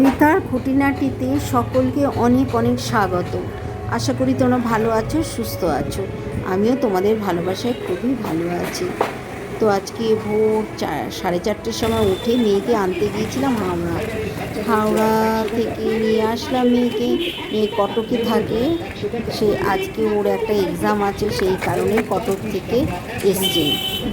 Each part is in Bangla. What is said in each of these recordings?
রিতার খুঁটিনাটিতে সকলকে অনেক অনেক স্বাগত। আশা করি তোমরা ভালো আছো, সুস্থ আছো। আমিও তোমাদের ভালোবাসায় খুবই ভালো আছি। তো আজকে ভোর সাড়ে চারটের সময় উঠে মেয়েকে আনতে গিয়েছিলাম হাওড়া। হাওড়া থেকে নিয়ে আসলাম মেয়েকে। মেয়ে কটকে থাকে। সে আজকে ওর একটা এক্সাম আছে, সেই কারণে কটক থেকে এসছে।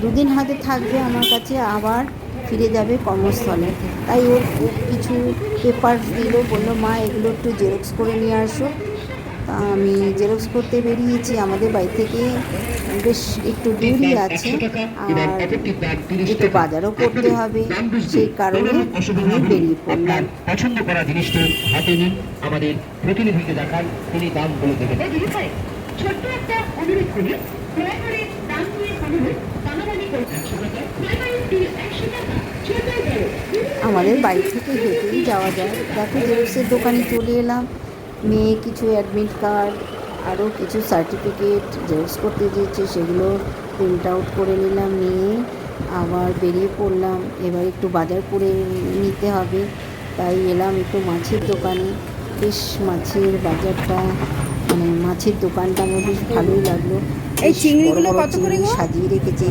দুদিন হাতে থাকবে আমার কাছে, আবার ফিরে যাবে কর্মস্থলে। তাই ওর ও কিছু পেপার দিল বলল মা এগুলো একটু জেরক্স করে নিয়ে আসো। তা আমি জেরক্স করতে বেরিয়েছি। আমাদের বাড়ি থেকে বেশ একটু দূরই আছে। আর একটু বাজারও করতে হবে। সেই কারণে আমি বেরিয়ে পড়লাম পছন্দ করা জিনিসটি হাতে নিন। আমাদের প্রতিনিধিকে দেখান তিনি দাম বলে দেবেন ছোট্ট একটা অনুরোধ করি দয়া করে দাম দিয়ে অনুরোধ দামাদামি করে আমাদের বাড়ি থেকে হেঁটেই যাওয়া যায়। দেখো জেরক্সের দোকানে চলে এলাম। মেয়ে কিছু অ্যাডমিট কার্ড আরও কিছু সার্টিফিকেট জেরক্স করতে দিয়েছে সেগুলো প্রিন্ট আউট করে নিলাম নিয়ে আবার বেরিয়ে পড়লাম। এবার একটু বাজার করে নিতে হবে। তাই এলাম একটু মাছের দোকানে। বেশ মাছের বাজারটা মানে মাছের দোকানটা আমার বেশ ভালোই লাগল। এই চিংড়িগুলো কত করে সাজিয়ে রেখেছে।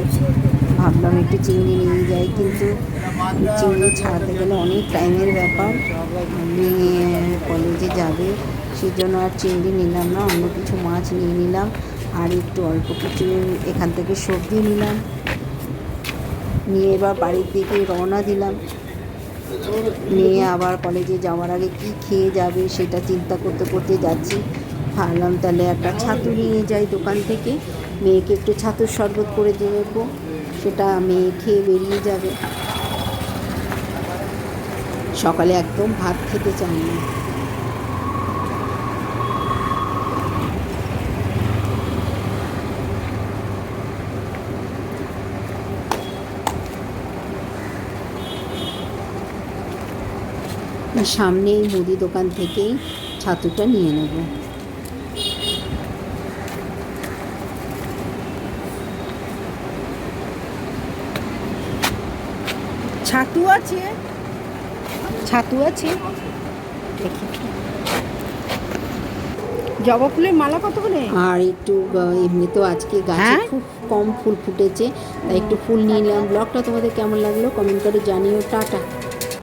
ভাবলাম একটু চিংড়ি নিয়ে যাই, কিন্তু চিংড়ি ছাড়াতে গেলে অনেক টাইমের ব্যাপার। মেয়ে কলেজে যাবে সেই জন্য আর চিংড়ি নিলাম না, অন্য কিছু মাছ নিয়ে নিলাম, আর একটু অল্প কিছু এখান থেকে সবজি নিলাম। নিয়ে এবার বাড়ির দিকে রওনা দিলাম। মেয়ে আবার কলেজে যাওয়ার আগে কি খেয়ে যাবে সেটা চিন্তা করতে করতে যাচ্ছি। ভাবলাম তাহলে একটা ছাতু নিয়ে যাই দোকান থেকে, মেয়েকে একটু ছাতুর শরবত করে দিয়ে দেবো সেটা মেয়ে খেয়ে বেরিয়ে যাবে। সকালে একদম ভাত খেতে চায় না, সামনেই মুদি দোকান থেকেই ছাতুটা নিয়ে নেব। ছাতু আছে। ছাতু আছে। দেখি। জবা ফুলের মালা কত করে? আর একটু এমনি তো আজকে গাছে হ্যাঁ? খুব কম ফুল ফুটেছে তাই একটু ফুল নিয়ে নিলাম। ব্লগটা তোমাদের কেমন লাগল কমেন্ট করে জানিও। টাটা।